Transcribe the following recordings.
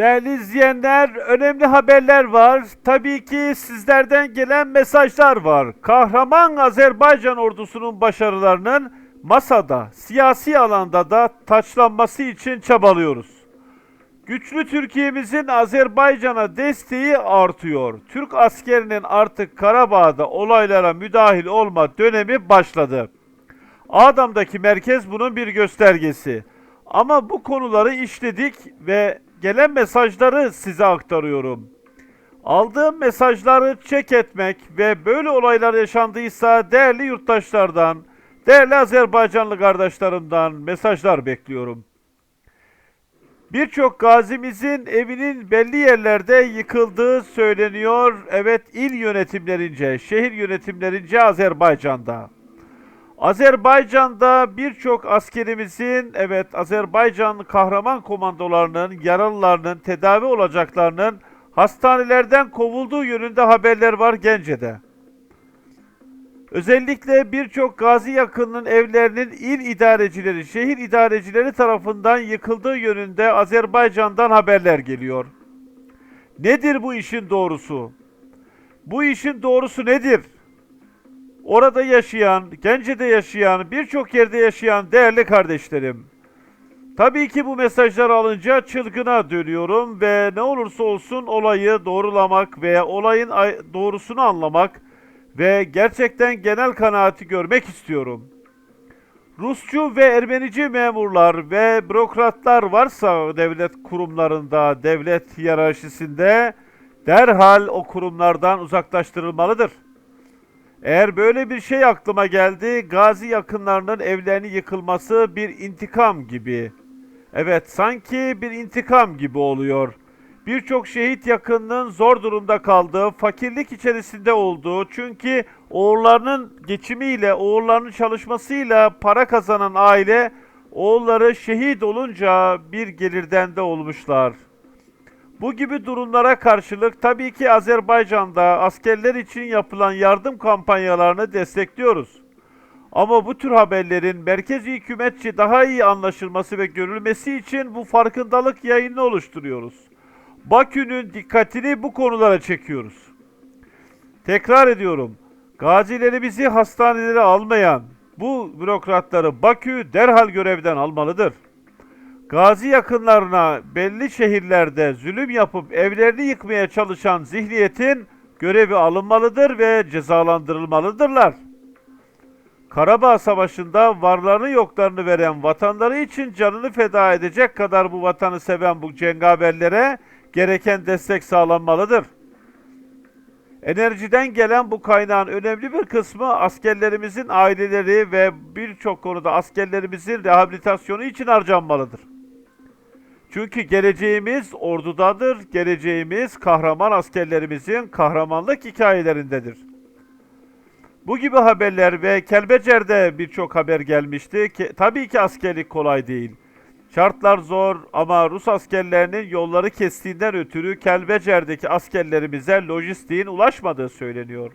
Değerli izleyenler, önemli haberler var. Tabii ki sizlerden gelen mesajlar var. Kahraman Azerbaycan ordusunun başarılarının masada, siyasi alanda da taçlanması için çabalıyoruz. Güçlü Türkiye'mizin Azerbaycan'a desteği artıyor. Türk askerinin artık Karabağ'da olaylara müdahil olma dönemi başladı. Adam'daki merkez bunun bir göstergesi. Ama bu konuları işledik ve gelen mesajları size aktarıyorum. Aldığım mesajları çek etmek ve böyle olaylar yaşandıysa değerli yurttaşlardan, değerli Azerbaycanlı kardeşlerimden mesajlar bekliyorum. Birçok gazimizin evinin belli yerlerde yıkıldığı söyleniyor. Evet il yönetimlerince, şehir yönetimlerince Azerbaycan'da. Azerbaycan'da birçok askerimizin, evet Azerbaycan kahraman komandolarının, yaralılarının, tedavi olacaklarının hastanelerden kovulduğu yönünde haberler var Gence'de. Özellikle birçok gazi yakınının evlerinin il idarecileri, şehir idarecileri tarafından yıkıldığı yönünde Azerbaycan'dan haberler geliyor. Nedir bu işin doğrusu? Bu işin doğrusu nedir? Orada yaşayan, Gence'de yaşayan, birçok yerde yaşayan değerli kardeşlerim. Tabii ki bu mesajlar alınca çılgına dönüyorum ve ne olursa olsun olayı doğrulamak veya olayın ay- doğrusunu anlamak ve gerçekten genel kanaati görmek istiyorum. Rusçu ve Ermenici memurlar ve bürokratlar varsa devlet kurumlarında, devlet hiyerarşisinde derhal o kurumlardan uzaklaştırılmalıdır. Eğer böyle bir şey aklıma geldi, gazi yakınlarının evlerinin yıkılması bir intikam gibi. Evet, sanki bir intikam gibi oluyor. Birçok şehit yakınının zor durumda kaldığı, fakirlik içerisinde olduğu, çünkü oğullarının geçimiyle, oğullarının çalışmasıyla para kazanan aile, oğulları şehit olunca bir gelirden de olmuşlar. Bu gibi durumlara karşılık tabii ki Azerbaycan'da askerler için yapılan yardım kampanyalarını destekliyoruz. Ama bu tür haberlerin merkezi hükümetçi daha iyi anlaşılması ve görülmesi için bu farkındalık yayını oluşturuyoruz. Bakü'nün dikkatini bu konulara çekiyoruz. Tekrar ediyorum. Gazilerimizi hastanelere almayan bu bürokratları Bakü derhal görevden almalıdır. Gazi yakınlarına belli şehirlerde zulüm yapıp evlerini yıkmaya çalışan zihniyetin görevi alınmalıdır ve cezalandırılmalıdırlar. Karabağ Savaşı'nda varlarını yoklarını veren vatanları için canını feda edecek kadar bu vatanı seven bu cengaverlere gereken destek sağlanmalıdır. Enerjiden gelen bu kaynağın önemli bir kısmı askerlerimizin aileleri ve birçok konuda askerlerimizin rehabilitasyonu için harcanmalıdır. Çünkü geleceğimiz ordudadır, geleceğimiz kahraman askerlerimizin kahramanlık hikayelerindedir. Bu gibi haberler ve Kelbecer'de birçok haber gelmişti. Ki, tabii ki askerlik kolay değil. Şartlar zor ama Rus askerlerinin yolları kestiğinden ötürü Kelbecer'deki askerlerimize lojistiğin ulaşmadığı söyleniyor.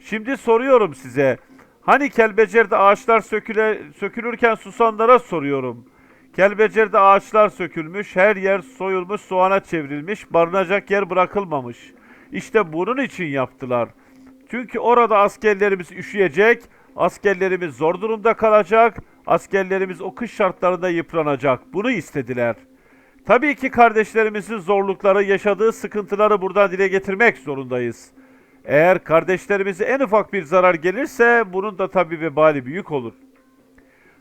Şimdi soruyorum size. Hani Kelbecer'de ağaçlar söküle, sökülürken susanlara soruyorum. Kelbecer'de ağaçlar sökülmüş, her yer soyulmuş, soğana çevrilmiş, barınacak yer bırakılmamış. İşte bunun için yaptılar. Çünkü orada askerlerimiz üşüyecek, askerlerimiz zor durumda kalacak, askerlerimiz o kış şartlarında yıpranacak. Bunu istediler. Tabii ki kardeşlerimizin zorlukları, yaşadığı sıkıntıları burada dile getirmek zorundayız. Eğer kardeşlerimize en ufak bir zarar gelirse bunun da tabii vebali büyük olur.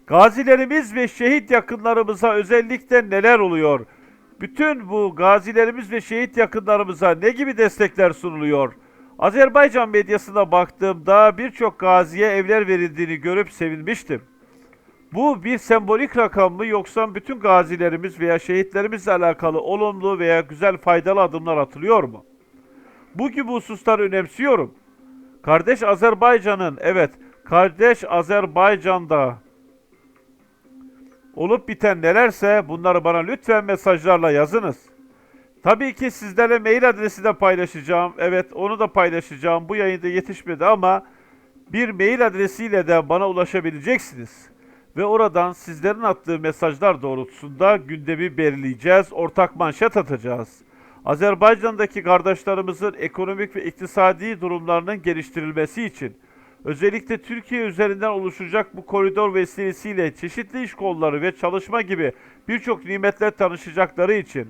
Gazilerimiz ve şehit yakınlarımıza özellikle neler oluyor? Bütün bu gazilerimiz ve şehit yakınlarımıza ne gibi destekler sunuluyor? Azerbaycan medyasına baktığımda birçok gaziye evler verildiğini görüp sevinmiştim. Bu bir sembolik rakam mı yoksa bütün gazilerimiz veya şehitlerimizle alakalı olumlu veya güzel faydalı adımlar atılıyor mu? Bu gibi hususları önemsiyorum. Kardeş Azerbaycan'ın, evet, kardeş Azerbaycan'da olup biten nelerse bunları bana lütfen mesajlarla yazınız. Tabii ki sizlerle mail adresi de paylaşacağım. Evet onu da paylaşacağım. Bu yayında yetişmedi ama bir mail adresiyle de bana ulaşabileceksiniz. ve oradan sizlerin attığı mesajlar doğrultusunda gündemi belirleyeceğiz, ortak manşet atacağız. Azerbaycan'daki kardeşlerimizin ekonomik ve iktisadi durumlarının geliştirilmesi için özellikle Türkiye üzerinden oluşacak bu koridor vesilesiyle çeşitli iş kolları ve çalışma gibi birçok nimetler tanışacakları için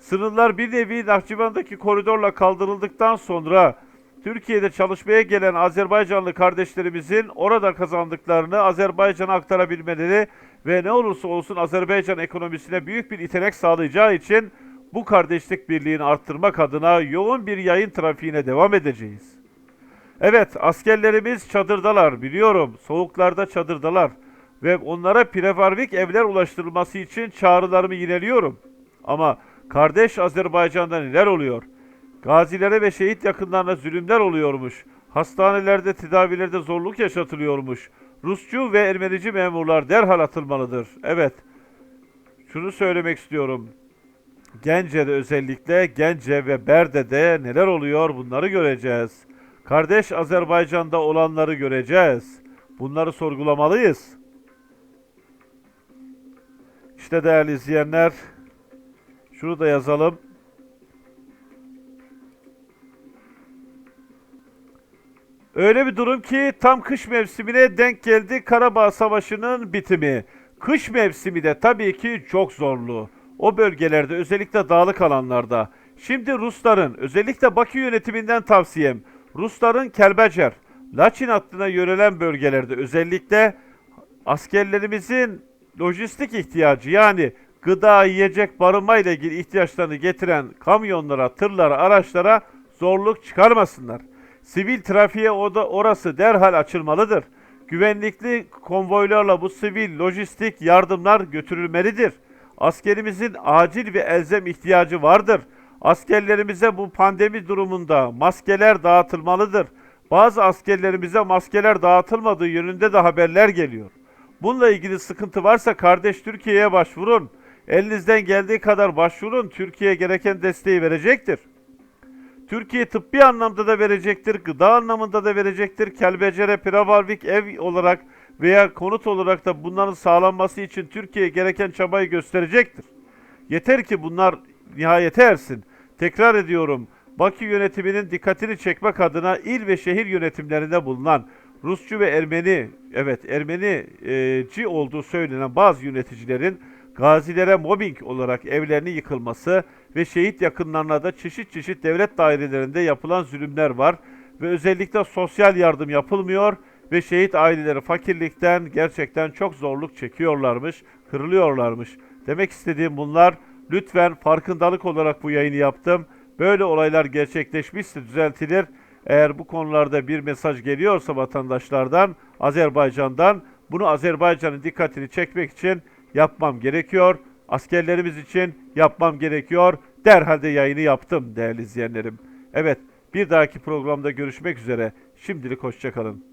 sınırlar bir nevi Nahçıvan'daki koridorla kaldırıldıktan sonra Türkiye'de çalışmaya gelen Azerbaycanlı kardeşlerimizin orada kazandıklarını Azerbaycan'a aktarabilmeleri ve ne olursa olsun Azerbaycan ekonomisine büyük bir itenek sağlayacağı için bu kardeşlik birliğini arttırmak adına yoğun bir yayın trafiğine devam edeceğiz. Evet, askerlerimiz çadırdalar biliyorum. Soğuklarda çadırdalar. Ve onlara prevarvik evler ulaştırılması için çağrılarımı yineliyorum. Ama kardeş Azerbaycan'da neler oluyor? Gazilere ve şehit yakınlarına zulümler oluyormuş. Hastanelerde tedavilerde zorluk yaşatılıyormuş. Rusçu ve Ermenici memurlar derhal atılmalıdır. Evet, şunu söylemek istiyorum. Gence'de özellikle Gence ve Berde'de neler oluyor bunları göreceğiz. Kardeş Azerbaycan'da olanları göreceğiz. Bunları sorgulamalıyız. İşte değerli izleyenler, şunu da yazalım. Öyle bir durum ki tam kış mevsimine denk geldi Karabağ Savaşı'nın bitimi. Kış mevsimi de tabii ki çok zorlu. O bölgelerde özellikle dağlık alanlarda. Şimdi Rusların özellikle Bakü yönetiminden tavsiyem Rusların Kelbecer, Laçin hattına yönelen bölgelerde özellikle askerlerimizin lojistik ihtiyacı yani gıda, yiyecek, barınma ile ilgili ihtiyaçlarını getiren kamyonlara, tırlara, araçlara zorluk çıkarmasınlar. Sivil trafiğe o da orası derhal açılmalıdır. Güvenlikli konvoylarla bu sivil lojistik yardımlar götürülmelidir. Askerimizin acil ve elzem ihtiyacı vardır. Askerlerimize bu pandemi durumunda maskeler dağıtılmalıdır. Bazı askerlerimize maskeler dağıtılmadığı yönünde de haberler geliyor. Bununla ilgili sıkıntı varsa kardeş Türkiye'ye başvurun. Elinizden geldiği kadar başvurun. Türkiye gereken desteği verecektir. Türkiye tıbbi anlamda da verecektir, gıda anlamında da verecektir. Kelbecere, Piravarvik ev olarak veya konut olarak da bunların sağlanması için Türkiye gereken çabayı gösterecektir. Yeter ki bunlar nihayete ersin. Tekrar ediyorum, Bakü yönetiminin dikkatini çekmek adına il ve şehir yönetimlerinde bulunan Rusçu ve Ermeni, evet Ermenici olduğu söylenen bazı yöneticilerin gazilere mobbing olarak evlerinin yıkılması ve şehit yakınlarına da çeşit çeşit devlet dairelerinde yapılan zulümler var ve özellikle sosyal yardım yapılmıyor ve şehit aileleri fakirlikten gerçekten çok zorluk çekiyorlarmış, kırılıyorlarmış. Demek istediğim bunlar lütfen farkındalık olarak bu yayını yaptım. Böyle olaylar gerçekleşmişse düzeltilir. Eğer bu konularda bir mesaj geliyorsa vatandaşlardan, Azerbaycan'dan bunu Azerbaycan'ın dikkatini çekmek için yapmam gerekiyor. Askerlerimiz için yapmam gerekiyor. Derhal de yayını yaptım değerli izleyenlerim. Evet bir dahaki programda görüşmek üzere. Şimdilik hoşçakalın.